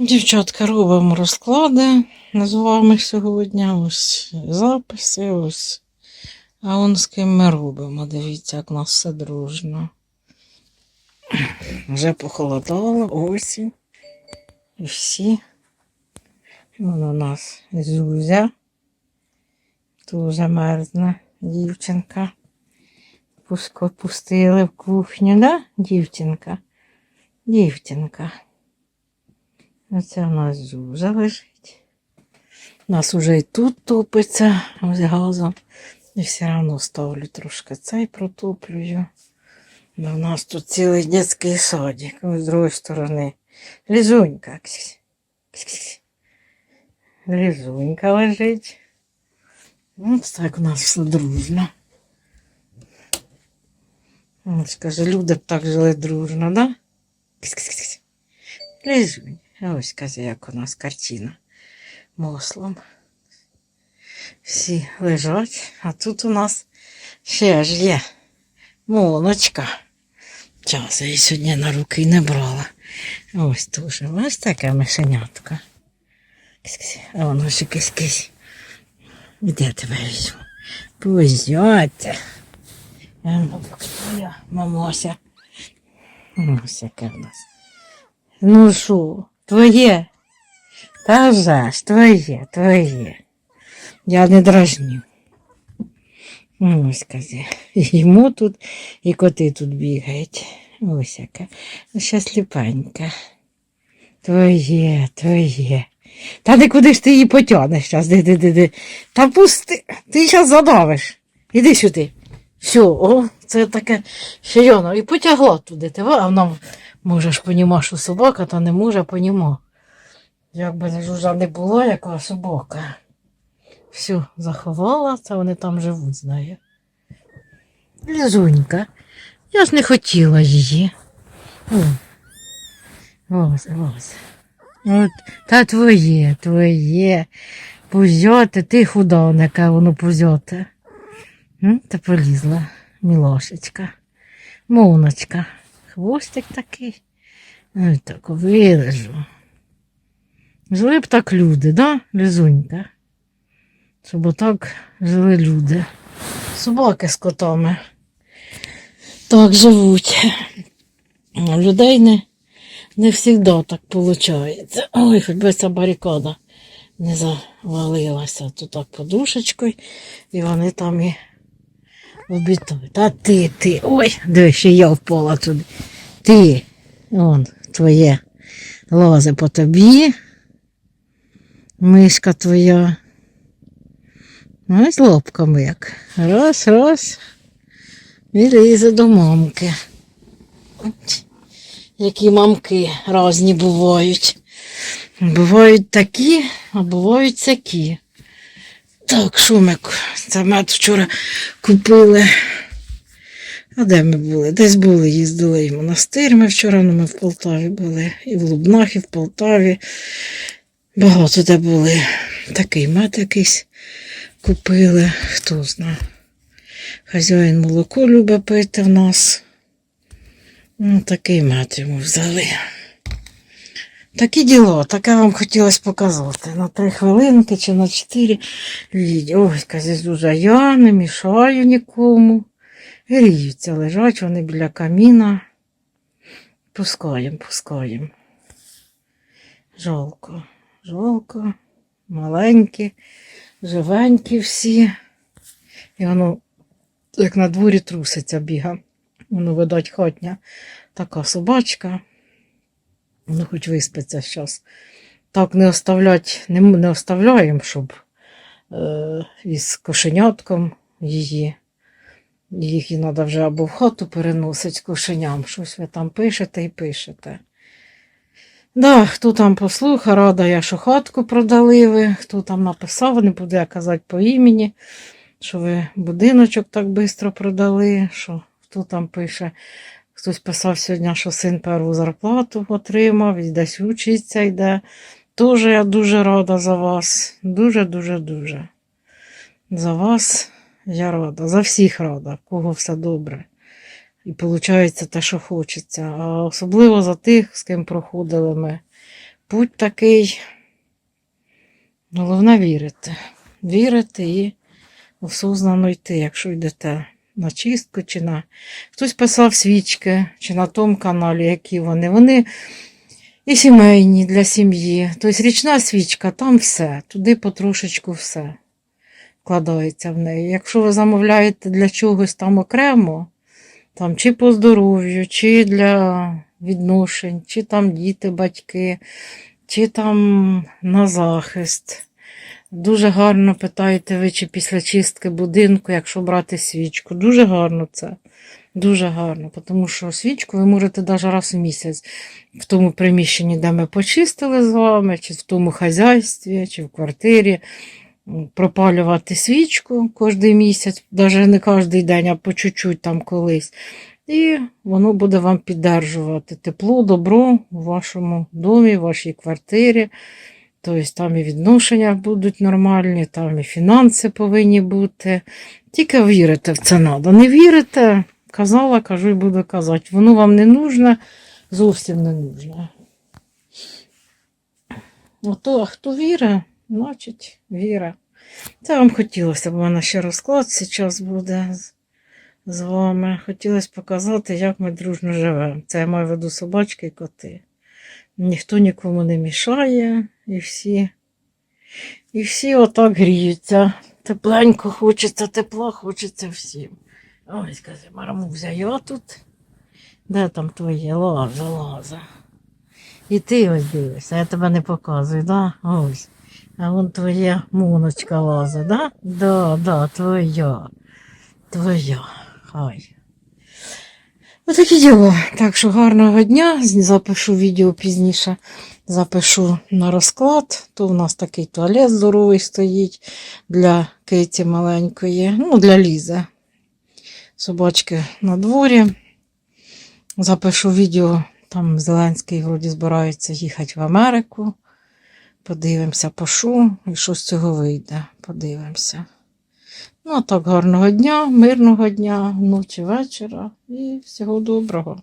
Дівчатка, робимо розклади з вами сьогодні. Ось записи, ось. А он з ким ми робимо. Дивіться, як у нас все дружно. Вже похолодало, осінь. І всі. Вон у нас Зузя. Дуже мерзне дівчинка. Пуско пустили в кухню, да, дівчинка? Дівчинка. Оце у нас Зуза лежить. У нас уже і тут топиться ось газом. І все одно ставлю трошки цей протоплюю. В нас тут цілий дитячий садик. З другої сторони. Лізунька. Лізунька лежить. Ось так у нас все дружно. Ось каже, люди б так жили дружно, да? Ксь-ксь-ксь. Лізунь. Ось каже, як у нас картина маслом. Всі лежать, а тут у нас ще ж є молочка. Час я її сьогодні на руки не брала. Ось дуже. Ось таке мишенятка. А воно ще кись-кись. Де тебе візьму? Позяття. Мамося. Ось яке в нас. Ну що, твоє? Та вже твоє, твоє. Я не дражню. Ну, Ось кази. Йому тут і коти тут бігають. Ось яка. Ну, Ще сліпенька. Твоє, твоє. Та де куди ж ти її потягнеш зараз? Де, де, де, де. Та пусти, ти зараз задавиш. Іди сюди. Все, о, це таке шийоно. І потягла туди. А вона може ж поніма, що собака, та не може поніма. Якби не жужа не була, яка собака. Все, заховала, це вони там живуть, знає. Лізунька, я ж не хотіла її. Ось, ось. От, та твоє, твоє. Пузьоте, ти худа, яка воно пузьоте. Та полізла, мілошечка. Мовночка. Хвостик такий. Ой, так вилежу. Жили б так люди, да, Лізунька? Щоб отак жили люди. Собаки з котами. Так живуть. Людей не, не завжди так виходить. Ой, хоч би ця барикада не завалилася. Тут так подушечкою, і вони там і обітають. А ти, ти. Ой, диви, ще я впала туди. Ти, он, твоє лозе по тобі. Мишка твоя. Ось лапками як. Раз, раз. І лізе до мамки. Які мамки різні бувають. Бувають такі, а бувають такі. Так, шумик. Це мед вчора купили. А де ми були? Десь були, їздили і в монастир. Ми вчора ну, ми в Полтаві були. І в Лубнах, і в Полтаві. Багато де були. Такий мед якийсь купили, хто знає. Хазяїн молоко любить пити в нас. Ну, такий мед йому взяли. Такі діло, таке вам хотілося показати. На три хвилинки чи на чотири. Лідь. Ой, дуже я не мішаю нікому. Гріються, лежать вони біля каміна. Пускаємо, пускаємо. Жалко, жалко, маленькі, живенькі всі. І воно, як на дворі труситься, біга. Воно, видать, хатня така собачка. Ну, хоч виспиться зараз. Так не оставлять, не, не оставляємо, щоб е, із кошенятком її. Їх треба вже або в хату переносить кошеням. Щось ви там пишете і пишете. Да, хто там послуха, рада я, що хатку продали ви, хто там написав, не буду я казати по імені, що ви будиночок так швидко продали, що хто там пише. Хтось писав сьогодні, що син перву зарплату отримав, і десь учиться йде. Дуже я дуже рада за вас. Дуже-дуже-дуже. За вас я рада, за всіх рада, в кого все добре. І виходить те, що хочеться. А особливо за тих, з ким проходили ми путь такий. Головне вірити. Вірити і осознано йти, якщо йдете на чистку чи на. Хтось писав свічки, чи на тому каналі, які вони. Вони і сімейні для сім'ї. Тобто річна свічка, там все, туди потрошечку все вкладається в неї. Якщо ви замовляєте для чогось там окремо, там чи по здоров'ю, чи для відношень, чи там діти, батьки, чи там на захист. Дуже гарно питаєте ви, чи після чистки будинку, якщо брати свічку. Дуже гарно це. Дуже гарно, тому що свічку ви можете навіть раз у місяць в тому приміщенні, де ми почистили з вами, чи в тому хазяйстві, чи в квартирі, пропалювати свічку кожен місяць, навіть не кожен день, а по чуть-чуть там колись. І воно буде вам піддержувати тепло, добро у вашому домі, в вашій квартирі. Тобто там і відношення будуть нормальні, там і фінанси повинні бути. Тільки вірите в це треба. Не вірите, казала, кажу і буду казати. Воно вам не нужне, зовсім не нужне. Ото, а хто вірить, значить віра. Це вам хотілося б, у мене ще розклад зараз буде з вами. Хотілося показати, як ми дружно живемо. Це я маю в виду собачки і коти. Ніхто нікому не мішає, і всі, і всі отак гріються. Тепленько хочеться, тепла хочеться всім. Ой, скажи, марамузя, я тут. Де там твоє? Лаза, лаза. І ти ось дивишся, я тебе не показую, да? Ось. А вон твоя муночка лаза, да? Да, да, твоя. Твоя. Хай. Ось такі діло. Так що гарного дня. Запишу відео пізніше. Запишу на розклад. То у нас такий туалет здоровий стоїть для киті маленької. Ну, для Лізи. Собачки на дворі. Запишу відео. Там Зеленський вроді збирається їхати в Америку. Подивимося, пошу, і що з цього вийде. Подивимося. Ну, а так, гарного дня, мирного дня, ночі, вечора і всього доброго.